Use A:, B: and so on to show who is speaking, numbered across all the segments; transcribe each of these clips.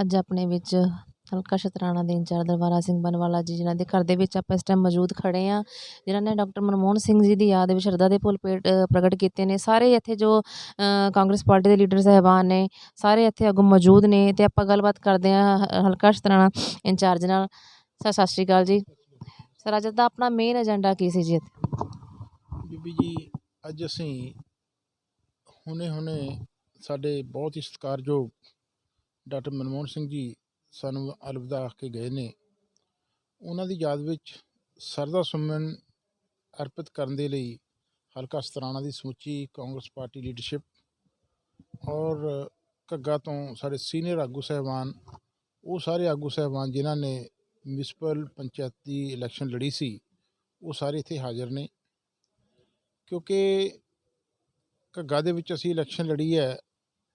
A: ਅੱਜ ਆਪਣੇ ਵਿੱਚ ਹਲਕਾ ਸ਼ਤਰਾਣਾ ਦੇ ਇੰਚਾਰਜ ਦਰਬਾਰਾ ਸਿੰਘ ਬਨਵਾਲਾ ਜੀ, ਜਿਨ੍ਹਾਂ ਦੇ ਘਰ ਦੇ ਵਿੱਚ ਆਪਾਂ ਇਸ ਟਾਈਮ ਮੌਜੂਦ ਖੜੇ ਆ ਜਿਨ੍ਹਾਂ ਨੇ ਡਾਕਟਰ ਮਨਮੋਹਨ ਸਿੰਘ ਜੀ ਦੀ ਯਾਦ ਵਿੱਚ ਸ਼ਰਧਾ ਦੇ ਫੁੱਲ ਪ੍ਰਗਟ ਕੀਤੇ ਨੇ। ਸਾਰੇ ਇੱਥੇ ਜੋ ਕਾਂਗਰਸ ਪਾਰਟੀ ਦੇ ਲੀਡਰ ਸਾਹਿਬਾਨ ਨੇ, ਸਾਰੇ ਇੱਥੇ ਅੱਗੋਂ ਮੌਜੂਦ ਨੇ ਤੇ ਆਪਾਂ ਗੱਲਬਾਤ ਕਰਦੇ ਆ ਹਲਕਾ ਸ਼ਤਰਾਣਾ ਇੰਚਾਰਜ ਨਾਲ। ਸਰ, ਸਤਿ ਸ਼੍ਰੀ ਅਕਾਲ ਜੀ। ਸਰ, ਅੱਜ ਦਾ ਆਪਣਾ ਮੇਨ ਏਜੰਡਾ ਕੀ ਸੀ ਜੀ
B: ਬੀਬੀ ਜੀ, ਅੱਜ ਅਸੀਂ ਹੁਣੇ ਹੁਣੇ ਸਾਡੇ ਬਹੁਤ ਹੀ ਸਤਿਕਾਰਯੋਗ ਡਾਕਟਰ ਮਨਮੋਹਨ ਸਿੰਘ ਜੀ ਸਾਨੂੰ ਅਲਵਿਦਾ ਆਖ ਕੇ ਗਏ ਨੇ। ਉਹਨਾਂ ਦੀ ਯਾਦ ਵਿੱਚ ਸਰਦਾ ਸੁਮਨ ਅਰਪਿਤ ਕਰਨ ਦੇ ਲਈ ਹਲਕਾ ਸਤਰਾਣਾ ਦੀ ਸਮੁੱਚੀ ਕਾਂਗਰਸ ਪਾਰਟੀ ਲੀਡਰਸ਼ਿਪ ਔਰ ਘੱਗਾ ਤੋਂ ਸਾਡੇ ਸੀਨੀਅਰ ਆਗੂ ਸਹਿਬਾਨ, ਉਹ ਸਾਰੇ ਆਗੂ ਸਹਿਬਾਨ ਜਿਨ੍ਹਾਂ ਨੇ ਮਿਊਨਿਸਪਲ ਪੰਚਾਇਤੀ ਇਲੈਕਸ਼ਨ ਲੜੀ ਸੀ, ਉਹ ਸਾਰੇ ਇੱਥੇ ਹਾਜ਼ਰ ਨੇ। ਕਿਉਂਕਿ ਘੱਗਾ ਦੇ ਵਿੱਚ ਅਸੀਂ ਇਲੈਕਸ਼ਨ ਲੜੀ ਹੈ,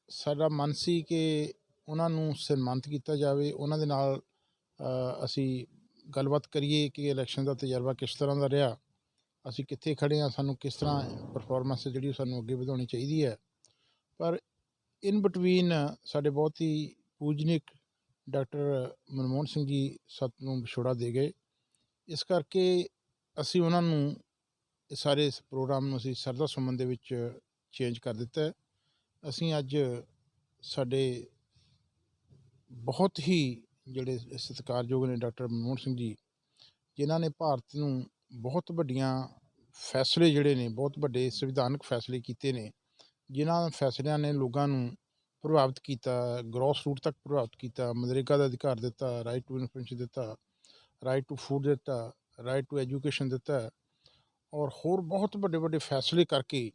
B: ਸਾਡਾ ਮਨ ਸੀ ਕਿ ਉਹਨਾਂ ਨੂੰ ਸਨਮਾਨਿਤ ਕੀਤਾ ਜਾਵੇ, ਉਹਨਾਂ ਦੇ ਨਾਲ ਅਸੀਂ ਗੱਲਬਾਤ ਕਰੀਏ ਕਿ ਇਲੈਕਸ਼ਨ ਦਾ ਤਜਰਬਾ ਕਿਸ ਤਰ੍ਹਾਂ ਦਾ ਰਿਹਾ, ਅਸੀਂ ਕਿੱਥੇ ਖੜੇ ਹਾਂ, ਸਾਨੂੰ ਕਿਸ ਤਰ੍ਹਾਂ ਪਰਫਾਰਮੈਂਸ ਜਿਹੜੀ ਉਹ ਸਾਨੂੰ ਅੱਗੇ ਵਧਾਉਣੀ ਚਾਹੀਦੀ ਹੈ। ਪਰ ਇਨ ਬਿਟਵੀਨ ਸਾਡੇ ਬਹੁਤ ਹੀ ਪੂਜਨਿਕ ਡਾਕਟਰ ਮਨਮੋਹਨ ਸਿੰਘ ਜੀ ਸਤ ਨੂੰ ਵਿਛੋੜਾ ਦੇ ਗਏ। ਇਸ ਕਰਕੇ ਅਸੀਂ ਉਹਨਾਂ ਨੂੰ ਇਹ ਸਾਰੇ ਇਸ ਪ੍ਰੋਗਰਾਮ ਨੂੰ ਅਸੀਂ ਸਰਦਾ ਸੁਮਨ ਦੇ ਵਿੱਚ ਚੇਂਜ ਕਰ ਦਿੱਤਾ ਅਸੀਂ ਅੱਜ ਸਾਡੇ ਬਹੁਤ ਹੀ ਜਿਹੜੇ ਸਤਿਕਾਰਯੋਗ ਨੇ ਡਾਕਟਰ ਮਨਮੋਹਨ ਸਿੰਘ ਜੀ, ਜਿਨ੍ਹਾਂ ਨੇ ਭਾਰਤ ਨੂੰ ਬਹੁਤ ਵੱਡੀਆਂ ਫੈਸਲੇ ਜਿਹੜੇ ਨੇ, ਬਹੁਤ ਵੱਡੇ ਸੰਵਿਧਾਨਕ ਫੈਸਲੇ ਕੀਤੇ ਨੇ, ਜਿਨ੍ਹਾਂ ਫੈਸਲਿਆਂ ਨੇ ਲੋਕਾਂ ਨੂੰ ਪ੍ਰਭਾਵਿਤ ਕੀਤਾ ਗ੍ਰੋਸ ਰੂਟ ਤੱਕ ਪ੍ਰਭਾਵਿਤ ਕੀਤਾ, ਮਨਰੇਗਾ ਦਾ ਅਧਿਕਾਰ ਦਿੱਤਾ ਰਾਈਟ ਟੂ ਇਨਫੋਰਮੇਸ਼ਨ ਦਿੱਤਾ ਰਾਈਟ ਟੂ ਫੂਡ ਦਿੱਤਾ ਰਾਈਟ ਟੂ ਐਜੂਕੇਸ਼ਨ ਦਿੱਤਾ ਔਰ ਹੋਰ ਬਹੁਤ ਵੱਡੇ ਵੱਡੇ ਫੈਸਲੇ ਕਰਕੇ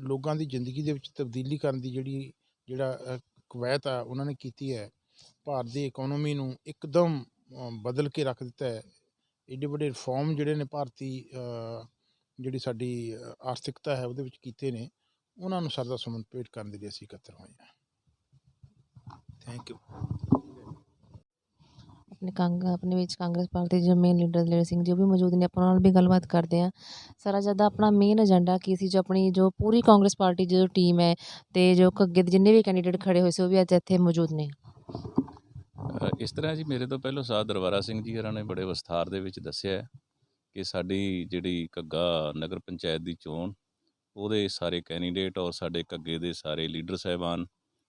B: ਲੋਕਾਂ ਦੀ ਜ਼ਿੰਦਗੀ ਦੇ ਵਿੱਚ ਤਬਦੀਲੀ ਕਰਨ ਦੀ ਜਿਹੜੀ, ਜਿਹੜਾ ਕਵਾਇਤ ਆ, ਉਹਨਾਂ ਨੇ ਕੀਤੀ ਹੈ। ਭਾਰਤ ਦੀ ਇਕਨੋਮੀ ਨੂੰ ਇੱਕਦਮ ਬਦਲ ਕੇ ਰੱਖ ਦਿੱਤਾ ਹੈ। ਏਡੇ ਵੱਡੇ ਰਿਫਾਰਮ ਜਿਹੜੇ ਨੇ ਭਾਰਤੀ ਜਿਹੜੀ ਸਾਡੀ ਆਰਥਿਕਤਾ ਹੈ, ਉਹਦੇ ਵਿੱਚ ਕੀਤੇ ਨੇ। ਉਹਨਾਂ ਨੂੰ ਸਰਦਾ ਸੁਮਨ ਭੇਟ ਕਰਨ ਦੇ ਲਈ ਅਸੀਂ ਇਕੱਤਰ ਹੋਏ ਹਾਂ। ਥੈਂਕ ਯੂ
A: ਆਪਣੇ ਕਾਂਗ, ਆਪਣੇ ਵਿੱਚ ਕਾਂਗਰਸ ਪਾਰਟੀ ਦੇ ਮੇਨ ਲੀਡਰ ਦਲੇਰ ਸਿੰਘ ਜੀ ਉਹ ਵੀ ਮੌਜੂਦ ਨੇ। ਆਪਾਂ ਨਾਲ ਵੀ ਗੱਲਬਾਤ ਕਰਦੇ ਆ ਸਾਰਾ ਅੱਜ ਆਪਣਾ ਮੇਨ ਏਜੰਡਾ ਕੀ ਸੀ, ਜੋ ਆਪਣੀ, ਜੋ ਪੂਰੀ ਕਾਂਗਰਸ ਪਾਰਟੀ ਦੀ ਜੋ ਟੀਮ ਹੈ ਤੇ ਜੋ ਅੱਗੇ ਦੇ ਜਿੰਨੇ ਵੀ ਕੈਂਡੀਡੇਟ ਖੜੇ ਹੋਏ ਸੀ, ਉਹ ਵੀ ਅੱਜ ਇੱਥੇ ਮੌਜੂਦ ਨੇ।
C: ਇਸ ਤਰ੍ਹਾਂ ਜੀ ਮੇਰੇ ਤੋਂ ਪਹਿਲਾਂ ਸਾਧ ਦਰਬਾਰਾ ਸਿੰਘ ਜੀ ਹੋਰਾਂ ਨੇ ਬੜੇ ਵਿਸਥਾਰ ਦੇ ਵਿੱਚ ਦੱਸਿਆ ਕਿ ਸਾਡੀ ਜਿਹੜੀ ਘੱਗਾ ਨਗਰ ਪੰਚਾਇਤ ਦੀ ਚੋਣ, ਉਹਦੇ ਸਾਰੇ ਕੈਂਡੀਡੇਟ ਔਰ ਸਾਡੇ ਘੱਗੇ ਦੇ ਸਾਰੇ ਲੀਡਰ ਸਾਹਿਬਾਨ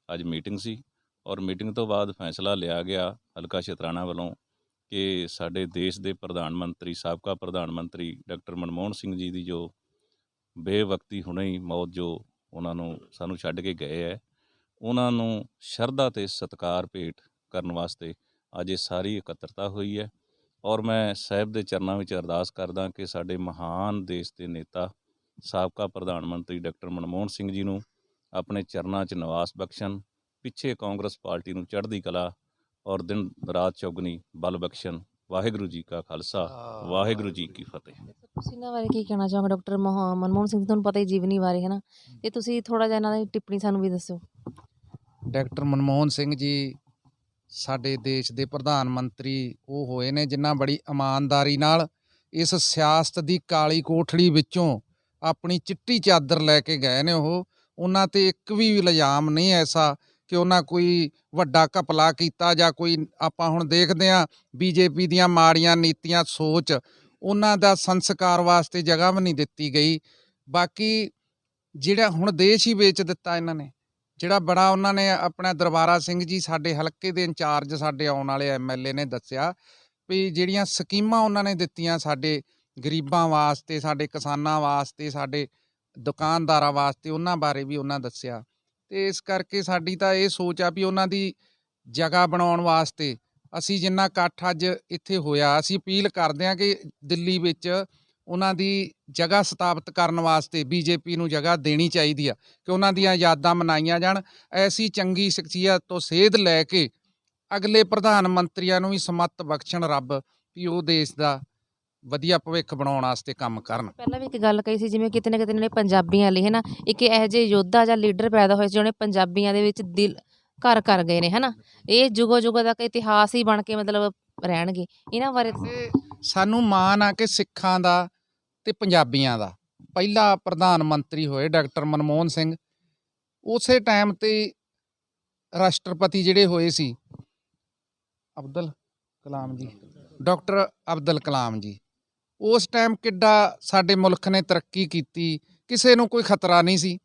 C: ਅੱਜ ਮੀਟਿੰਗ ਸੀ ਔਰ ਮੀਟਿੰਗ ਤੋਂ ਬਾਅਦ ਫੈਸਲਾ ਲਿਆ ਗਿਆ ਹਲਕਾ ਸ਼ਤਰਾਣਾ ਵੱਲੋਂ ਕਿ ਸਾਡੇ ਦੇਸ਼ ਦੇ ਪ੍ਰਧਾਨ ਮੰਤਰੀ, ਸਾਬਕਾ ਪ੍ਰਧਾਨ ਮੰਤਰੀ ਡਾਕਟਰ ਮਨਮੋਹਨ ਸਿੰਘ ਜੀ ਦੀ ਜੋ ਬੇਵਕਤੀ ਹੁਣੇ ਹੀ ਮੌਤ ਜੋ ਉਹਨਾਂ ਨੂੰ ਸਾਨੂੰ ਛੱਡ ਕੇ ਗਏ ਹੈ, ਉਹਨਾਂ ਨੂੰ ਸ਼ਰਧਾ ਤੇ ਸਤਿਕਾਰ ਭੇਟ ਕਰਨ ਵਾਸਤੇ ਅੱਜ ਇਹ ਸਾਰੀ ਇਕੱਤਰਤਾ ਹੋਈ ਹੈ। ਔਰ ਮੈਂ ਸਾਹਿਬ ਦੇ ਚਰਨਾਂ ਵਿੱਚ ਅਰਦਾਸ ਕਰਦਾ ਕਿ ਸਾਡੇ ਮਹਾਨ ਦੇਸ਼ ਦੇ ਨੇਤਾ ਸਾਬਕਾ ਪ੍ਰਧਾਨ ਮੰਤਰੀ ਡਾਕਟਰ ਮਨਮੋਹਨ ਸਿੰਘ ਜੀ ਨੂੰ ਆਪਣੇ ਚਰਨਾਂ 'ਚ ਨਿਵਾਸ ਬਖਸ਼ਣ ਪਿੱਛੇ ਕਾਂਗਰਸ ਪਾਰਟੀ ਨੂੰ ਚੜ੍ਹਦੀ ਕਲਾ ਔਰ ਦਿਨ ਰਾਤ ਚੌਗਨੀ ਬਲ ਬਖਸ਼ਣ। ਵਾਹਿਗੁਰੂ ਜੀ ਕਾ ਖਾਲਸਾ ਵਾਹਿਗੁਰੂ ਜੀ ਕੀ ਫਤਿਹ।
A: ਤੁਸੀਂ ਇਹਨਾਂ ਬਾਰੇ ਕੀ ਕਹਿਣਾ ਚਾਹੋਗੇ ਡਾਕਟਰ ਮੋਹ- ਮਨਮੋਹਨ ਸਿੰਘ ਜੀ ਤੁਹਾਨੂੰ ਪਤਾ ਹੀ ਜੀਵਨੀ ਬਾਰੇ ਹੈ ਨਾ? ਤੇ ਤੁਸੀਂ ਥੋੜਾ ਜਿਹਾ ਇਹਨਾਂ ਦੀ ਟਿੱਪਣੀ ਸਾਨੂੰ ਵੀ ਦੱਸੋ
D: ਡਾਕਟਰ ਮਨਮੋਹਨ ਸਿੰਘ ਜੀ ਸਾਡੇ ਦੇਸ਼ ਦੇ ਪ੍ਰਧਾਨ ਮੰਤਰੀ ਉਹ ਹੋਏ ਨੇ, ਜਿਨ੍ਹਾਂ ਬੜੀ ਇਮਾਨਦਾਰੀ ਨਾਲ ਇਸ ਸਿਆਸਤ ਦੀ ਕਾਲੀ ਕੋਠੜੀ ਵਿੱਚੋਂ ਆਪਣੀ ਚਿੱਟੀ ਚਾਦਰ ਲੈ ਕੇ ਗਏ ਨੇ ਉਹ। ਉਹਨਾਂ ਤੇ ਇੱਕ ਵੀ ਇਲਜ਼ਾਮ ਨਹੀਂ ਐਸਾ ਕਿ ਉਹਨਾਂ ਕੋਈ ਵੱਡਾ ਘਪਲਾ ਕੀਤਾ ਜਾਂ ਕੋਈ ਆਪਾਂ ਹੁਣ ਦੇਖਦੇ ਹਾਂ ਬੀਜੇਪੀ ਦੀਆਂ ਮਾੜੀਆਂ ਨੀਤੀਆਂ ਸੋਚ, ਉਹਨਾਂ ਦਾ ਸੰਸਕਾਰ ਵਾਸਤੇ ਜਗ੍ਹਾ ਵੀ ਨਹੀਂ ਦਿੱਤੀ ਗਈ। ਬਾਕੀ ਜਿਹੜਾ ਹੁਣ ਦੇਸ਼ ਹੀ ਵੇਚ ਦਿੱਤਾ ਇਹਨਾਂ ਨੇ ਜਿਹੜਾ ਬੜਾ ਉਹਨਾਂ ਨੇ ਆਪਣਾ ਦਰਬਾਰਾ ਸਿੰਘ ਜੀ ਸਾਡੇ ਹਲਕੇ ਦੇ ਇੰਚਾਰਜ ਸਾਡੇ ਆਉਣ ਵਾਲੇ ਐਮਐਲਏ ਨੇ ਦੱਸਿਆ ਵੀ ਜਿਹੜੀਆਂ ਸਕੀਮਾਂ ਉਹਨਾਂ ਨੇ ਦਿੱਤੀਆਂ ਸਾਡੇ ਗਰੀਬਾਂ ਵਾਸਤੇ, ਸਾਡੇ ਕਿਸਾਨਾਂ ਵਾਸਤੇ, ਸਾਡੇ ਦੁਕਾਨਦਾਰਾਂ ਵਾਸਤੇ ਉਹਨਾਂ ਬਾਰੇ ਵੀ ਉਹਨਾਂ ਦੱਸਿਆ। ਤੇ ਇਸ ਕਰਕੇ ਸਾਡੀ ਤਾਂ ਇਹ ਸੋਚ ਆ ਵੀ ਉਹਨਾਂ ਦੀ ਜਗ੍ਹਾ ਬਣਾਉਣ ਵਾਸਤੇ ਅਸੀਂ ਜਿੰਨਾ ਇਕੱਠ ਅੱਜ ਇੱਥੇ ਹੋਇਆ, ਅਸੀਂ ਅਪੀਲ ਕਰਦੇ ਹਾਂ ਕਿ ਦਿੱਲੀ ਵਿੱਚ ਉਹਨਾਂ ਦੀ ਜਗ੍ਹਾ ਸਥਾਪਿਤ ਕਰਨ ਵਾਸਤੇ ਬੀਜੇਪੀ ਨੂੰ ਜਗ੍ਹਾ ਦੇਣੀ ਚਾਹੀਦੀ ਆ ਕਿ ਉਹਨਾਂ ਦੀਆਂ ਯਾਦਾਂ ਮਨਾਈਆਂ ਜਾਣ। ਐਸੀ ਚੰਗੀ ਸ਼ਖਸੀਅਤ ਤੋਂ ਸੇਧ ਲੈ ਕੇ ਅਗਲੇ ਪ੍ਰਧਾਨ ਮੰਤਰੀਆਂ ਨੂੰ ਵੀ ਸਮੱਤ ਬਖਸ਼ਣ ਰੱਬ ਵੀ ਉਹ ਦੇਸ਼ ਦਾ ਵਧੀਆ ਭਵਿੱਖ ਬਣਾਉਣ ਵਾਸਤੇ ਕੰਮ ਕਰਨ।
A: ਪਹਿਲਾਂ ਵੀ ਇੱਕ ਗੱਲ ਕਹੀ ਸੀ ਜਿਵੇਂ ਕਿਤੇ ਨਾ ਕਿਤੇ ਨੇ ਪੰਜਾਬੀਆਂ ਲਈ ਹੈ ਨਾ ਇੱਕ ਇਹੋ ਜਿਹੇ ਯੋਧਾ ਜਾਂ ਲੀਡਰ ਪੈਦਾ ਹੋਏ ਸੀ ਜਿਹਨੇ ਪੰਜਾਬੀਆਂ ਦੇ ਵਿੱਚ ਦਿਲ ਘਰ ਕਰ ਗਏ ਨੇ ਹੈ ਨਾ ਇਹ ਜੁਗੋ ਜੁਗੋ ਦਾ ਇਤਿਹਾਸ ਹੀ ਬਣ ਕੇ ਮਤਲਬ ਰਹਿਣਗੇ। ਇਹਨਾਂ ਬਾਰੇ
D: ਸਾਨੂੰ ਮਾਣ ਆ ਕਿ ਸਿੱਖਾਂ ਦਾ ਤੇ ਪੰਜਾਬੀਆਂ ਦਾ। ਪਹਿਲਾ ਪ੍ਰਧਾਨ ਮੰਤਰੀ ਹੋਏ ਡਾਕਟਰ ਮਨਮੋਹਨ ਸਿੰਘ। ਉਸੇ ਟਾਈਮ ਤੇ ਰਾਸ਼ਟਰਪਤੀ ਜਿਹੜੇ ਹੋਏ ਸੀ, ਅਬਦੁਲ ਕਲਾਮ ਜੀ, ਡਾਕਟਰ ਅਬਦੁਲ ਕਲਾਮ ਜੀ। ਉਸ ਟਾਈਮ ਕਿੱਡਾ ਸਾਡੇ ਮੁਲਕ ਨੇ ਤਰੱਕੀ ਕੀਤੀ, ਕਿਸੇ ਨੂੰ ਕੋਈ ਖਤਰਾ ਨਹੀਂ ਸੀ।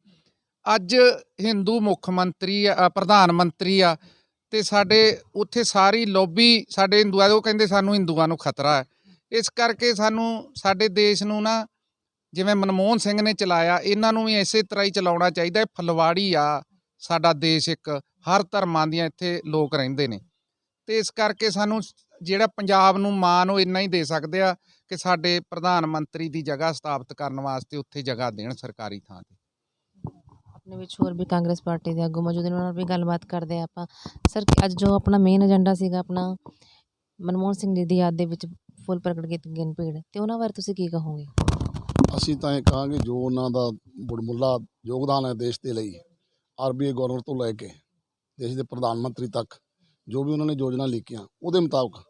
D: ਅੱਜ ਹਿੰਦੂ ਮੁੱਖ ਮੰਤਰੀ ਆ ਪ੍ਰਧਾਨ ਮੰਤਰੀ ਆ, ਤੇ ਸਾਡੇ ਉੱਥੇ ਸਾਰੀ ਲੌਬੀ ਸਾਡੇ ਹਿੰਦੂਆਂ ਦੇ, ਉਹ ਕਹਿੰਦੇ ਸਾਨੂੰ ਹਿੰਦੂਆਂ ਨੂੰ ਖਤਰਾ ਹੈ। ਇਸ ਕਰਕੇ ਸਾਨੂੰ, ਸਾਡੇ ਦੇਸ਼ ਨੂੰ ਨਾ, ਜਿਵੇਂ ਮਨਮੋਹਨ ਸਿੰਘ ਨੇ ਚਲਾਇਆ, ਇਹਨਾਂ ਨੂੰ ਵੀ ਇਸੇ ਤਰ੍ਹਾਂ ਹੀ ਚਲਾਉਣਾ ਚਾਹੀਦਾ ਹੈ ਫਲਵਾੜੀ ਆ, ਸਾਡਾ ਦੇਸ਼ ਇੱਕ, ਹਰ ਧਰਮਾਂ ਦੀਆਂ ਇੱਥੇ ਲੋਕ ਰਹਿੰਦੇ ਨੇ। ਤੇ ਇਸ ਕਰਕੇ ਸਾਨੂੰ ਜਿਹੜਾ ਪੰਜਾਬ ਨੂੰ ਮਾਣ ਉਹ ਇੰਨਾ ਹੀ ਦੇ ਸਕਦੇ ਆ, ਕਿ ਸਾਡੇ ਪ੍ਰਧਾਨ ਮੰਤਰੀ ਦੀ ਜਗ੍ਹਾ ਸਥਾਪਿਤ ਕਰਨ ਵਾਸਤੇ ਉੱਥੇ ਜਗ੍ਹਾ ਦੇਣ ਸਰਕਾਰੀ ਥਾਂ ਤੇ।
A: ਆਪਣੇ ਵਿੱਚ ਹੋਰ ਵੀ ਕਾਂਗਰਸ ਪਾਰਟੀ ਦੇ ਆਗੂ ਮੌਜੂਦ ਨੇ, ਉਹਨਾਂ ਨਾਲ ਵੀ ਗੱਲਬਾਤ ਕਰਦੇ ਆ ਆਪਾਂ। ਸਰ, ਅੱਜ ਜੋ ਆਪਣਾ ਮੇਨ ਏਜੰਡਾ ਸੀਗਾ ਆਪਣਾ, ਮਨਮੋਹਨ ਸਿੰਘ ਜੀ ਦੀ ਯਾਦ ਦੇ ਵਿੱਚ ਫੁੱਲ ਪ੍ਰਗਟ ਕੀਤੀ ਗਈ ਤੇ ਉਹਨਾਂ ਬਾਰੇ ਤੁਸੀਂ ਕੀ ਕਹੋਗੇ?
E: ਅਸੀਂ ਤਾਂ ਇਹ ਕਹਾਂਗੇ ਜੋ ਉਹਨਾਂ ਦਾ ਬੁੜਮੁੱਲਾ ਯੋਗਦਾਨ ਹੈ ਦੇਸ਼ ਦੇ ਲਈ, ਆਰਬੀਆਈ ਗਵਰਨਰ ਤੋਂ ਲੈ ਕੇ ਦੇਸ਼ ਦੇ ਪ੍ਰਧਾਨ ਮੰਤਰੀ ਤੱਕ, ਜੋ ਵੀ ਉਹਨਾਂ ਨੇ ਯੋਜਨਾ ਲਿਖੀਆਂ, ਉਹਦੇ ਮੁਤਾਬਕ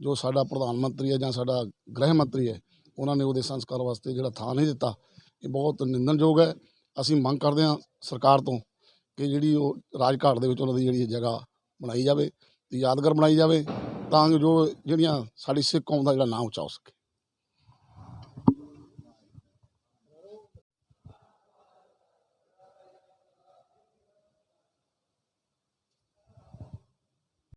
E: ਜੋ ਸਾਡਾ ਪ੍ਰਧਾਨ ਮੰਤਰੀ ਹੈ ਜਾਂ ਸਾਡਾ ਗ੍ਰਹਿ ਮੰਤਰੀ ਹੈ, ਉਹਨਾਂ ਨੇ ਉਹਦੇ ਸੰਸਕਾਰ ਵਾਸਤੇ ਜਿਹੜਾ ਥਾਂ ਨਹੀਂ ਦਿੱਤਾ, ਇਹ ਬਹੁਤ ਨਿੰਦਣਯੋਗ ਹੈ। ਅਸੀਂ ਮੰਗ ਕਰਦੇ ਹਾਂ ਸਰਕਾਰ ਤੋਂ ਕਿ ਜਿਹੜੀ ਉਹ ਰਾਜਘਾਟ ਦੇ ਵਿੱਚ ਉਹਨਾਂ ਦੀ ਜਿਹੜੀ ਜਗ੍ਹਾ ਬਣਾਈ ਜਾਵੇ, ਤੇ ਯਾਦਗਾਰ ਬਣਾਈ ਜਾਵੇ ਤਾਂ ਜੋ ਜਿਹੜੀਆਂ ਸਾਡੀ ਸਿੱਖ ਕੌਮ ਦਾ ਜਿਹੜਾ ਨਾਮ ਉੱਚਾ ਹੋ ਸਕੇ।